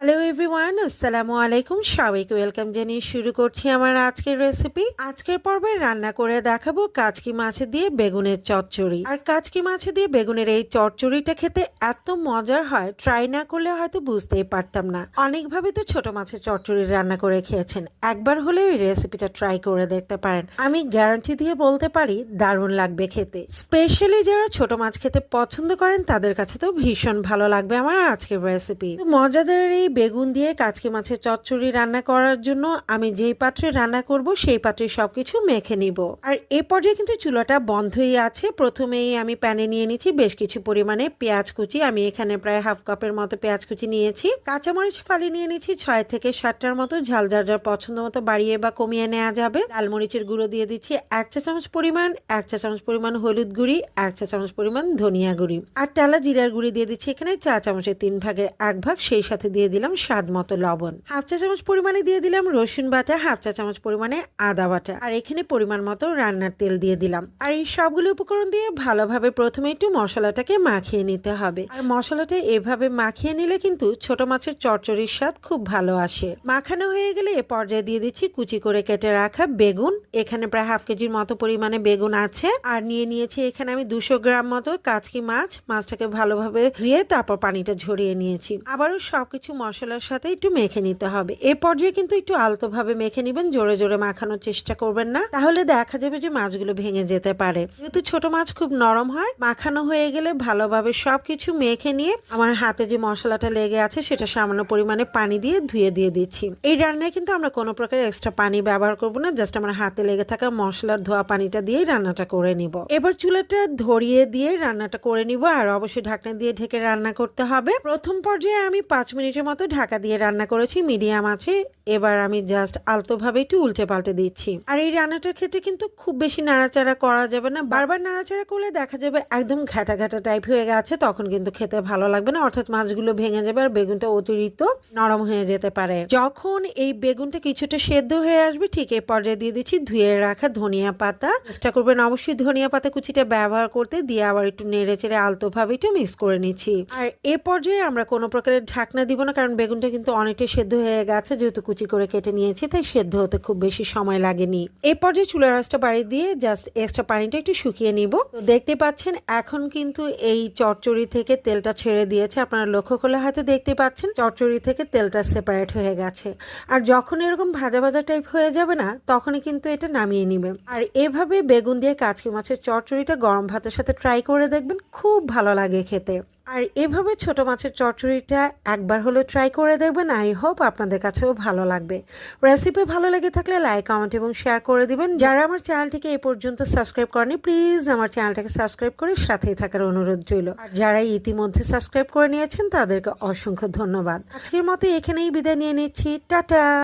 Hello everyone আসসালামু আলাইকুম। সবাইকে ওয়েলকাম জানিয়ে শুরু করছি আমার আজকের রেসিপি আজকের পর্বে রান্না করে দেখাবো কাচকি মাছ দিয়ে বেগুনের চচ্চড়ি। আর কাচকি মাছ দিয়ে বেগুনের এই চচ্চড়িটা খেতে এত মজার হয় ট্রাই না করলে হয়তো বুঝতেই পারতাম না। অনেকভাবে তো ছোট মাছের চচ্চড়ি রান্না করে খেয়েছেন। একবার হলেও এই রেসিপিটা ট্রাই করে দেখতে পারেন। আমি গ্যারান্টি দিয়ে বলতে পারি, দারুণ লাগবে খেতে। স্পেশালি যারা ছোট মাছ খেতে পছন্দ করেন, তাদের কাছে তো ভীষণ ভালো লাগবে আমার আজকের রেসিপি মজাদার এই বেগুন দিয়ে কাচকি মাছের চচ্চড়ি রান্না করার জন্য আমি যেই পাত্রে রান্না করব, সেই পাত্রে সবকিছু মেখে নিব। আর এ পর্যায়ে কিন্তু চুলাটা বন্ধই আছে। প্রথমেই আমি প্যানে নিয়ে নিচ্ছি বেশ কিছু পরিমাণে পেঁয়াজ কুচি। আমি এখানে প্রায় হাফ কাপের মতো পেঁয়াজ কুচি নিয়েছি। কাঁচামরিচ ফালি নিয়ে নিচ্ছি ছয় থেকে সাতটার মতো। ঝাল যার যার পছন্দ মতো বাড়িয়ে বা কমিয়ে নেওয়া যাবে। লাল মরিচের গুঁড়ো দিয়ে দিচ্ছি এক চা চামচ পরিমাণ, এক চা চামচ পরিমাণ হলুদ গুঁড়ি, এক চা চামচ পরিমাণ ধনিয়া গুঁড়ি। আর টালা জিরার গুঁড়ি দিয়ে দিচ্ছি এখানে চা চামচের তিন ভাগের এক ভাগ। সেই সাথে দিয়ে দিলাম স্বাদ মতো লবণ। হাফ চা চামচ পরিমাণে দিয়ে দিলাম রসুন বাটা, হাফ চা চামচ পরিমাণে আদা বাটা। আর এখানে পরিমাণ মতো রান্নার তেল দিয়ে দিলাম। আর এই সবগুলো উপকরণ দিয়ে ভালোভাবে প্রথমে একটু মশলাটাকে মাখিয়ে নিতে হবে। আর মশলাটা এভাবে মাখিয়ে নিলে কিন্তু ছোট মাছের চচ্চড়ির স্বাদ খুব ভালো আসে। মাখানো হয়ে গেলে এ পর্যায়ে দিয়ে দিচ্ছি কুচি করে কেটে রাখা বেগুন। এখানে প্রায় হাফ কেজির মতো পরিমাণে বেগুন আছে। আর নিয়ে নিয়েছি এখানে আমি দুশো গ্রাম মতো কাচকি মাছ। মাছটাকে ভালোভাবে ধুয়ে তারপর পানিটা ঝরিয়ে নিয়েছি। আবারও সবকিছু মশলার সাথে একটু মেখে নিতে হবে। এ পর্যায়ে কিন্তু একটু আলতোভাবে মেখে নেবেন, জোরে জোরে মাখানোর চেষ্টা করবেন না, তাহলে দেখা যাবে যে মাছগুলো ভেঙে যেতে পারে। যেহেতু ছোট মাছ খুব নরম হয়, মাখানো হয়ে গেলে ভালোভাবে সবকিছু মেখে নিয়ে আমার হাতে যে মশলাটা লেগে আছে সেটা সামান্য পরিমাণে পানি দিয়ে ধুয়ে দিয়ে দিচ্ছি। এই রান্নায় কিন্তু আমরা কোনো প্রকার এক্সট্রা পানি ব্যবহার করব না জাস্ট আমার হাতে লেগে থাকা মশলার ধোয়া পানিটা দিয়েই রান্নাটা করে নিব। এবার চুলাটা ধরিয়ে দিয়ে রান্নাটা করে নিব, আর অবশ্যই ঢাকনা দিয়ে ঢেকে রান্না করতে হবে। প্রথম পর্যায়ে আমি পাঁচ মিনিটের মতো ঢাকা দিয়ে রান্না করেছি মিডিয়াম আছে। এবার আমি জাস্ট আলতোভাবে একটু উল্টে পাল্টে দিচ্ছি। আর এই রান্নাটার ক্ষেত্রে কিন্তু খুব বেশি নাড়াচাড়া করা যাবে না। বারবার নাড়াচাড়া করলে দেখা যাবে একদম ঘাটা ঘাটা টাইপ হয়ে গেছে, তখন কিন্তু খেতে ভালো লাগবে না। অর্থাৎ মাছগুলো ভেঙে যাবে আর বেগুনটা অতিরিক্ত নরম হয়ে যেতে পারে। যখন এই বেগুনটা কিছুটা সেদ্ধ হয়ে আসবে, ঠিক এই পর্যায়ে দিয়ে দিচ্ছি ধুয়ে রাখা ধনিয়া পাতা। চেষ্টা করবেন অবশ্যই ধনিয়া পাতা কুচিটা ব্যবহার করতে, দিয়ে আবার একটু নেড়ে চেড়ে আলতোভাবে একটু মিক্স করে নিচ্ছি। আর এ পর্যায়ে আমরা কোনো প্রকারের ঢাকনা দিব না, কারণ বেগুনটা কিন্তু অনেকটাই সেদ্ধ হয়ে গেছে, যেহেতু কুচি করে কেটে নিয়েছি, তাই সেদ্ধ হতে খুব বেশি সময় লাগেনি। এরপর যে চুলার আঁচটা বাড়ি দিয়ে জাস্ট এক্সট্রা পানিটা একটু শুকিয়ে নিব। তো দেখতে পাচ্ছেন, এখন কিন্তু এই চচ্চড়ি থেকে তেলটা ছেড়ে দিয়েছে। আপনারা লক্ষ্য করলে হয়তো দেখতে পাচ্ছেন চচ্চড়ি থেকে তেলটা সেপারেট হয়ে গেছে। আর যখন এরকম ভাজা ভাজা টাইপ হয়ে যাবে না, তখনই কিন্তু এটা নামিয়ে নিবে আর এভাবে বেগুন দিয়ে কাচকি মাছের চচ্চড়িটা গরম ভাতের সাথে ট্রাই করে দেখবেন, খুব ভালো লাগে খেতে। আর এভাবে ছোট মাছের চচ্চড়িটা একবার হলো ট্রাই করে দেখবেন। আই হোপ আপনাদের কাছেও ভালো লাগবে। রেসিপি ভালো লেগে থাকলে লাইক কমেন্ট এবং শেয়ার করে দিবেন। যারা আমার চ্যানেলটিকে এই পর্যন্ত সাবস্ক্রাইব করেনি প্লিজ আমার চ্যানেলটাকে সাবস্ক্রাইব করে সাথেই থাকার অনুরোধ রইল। আর যারা ইতিমধ্যে সাবস্ক্রাইব করে নিয়েছেন, তাদেরকে অসংখ্য ধন্যবাদ। আজকের মতো এখানেই বিদায় নিয়ে নিচ্ছি। টাটা!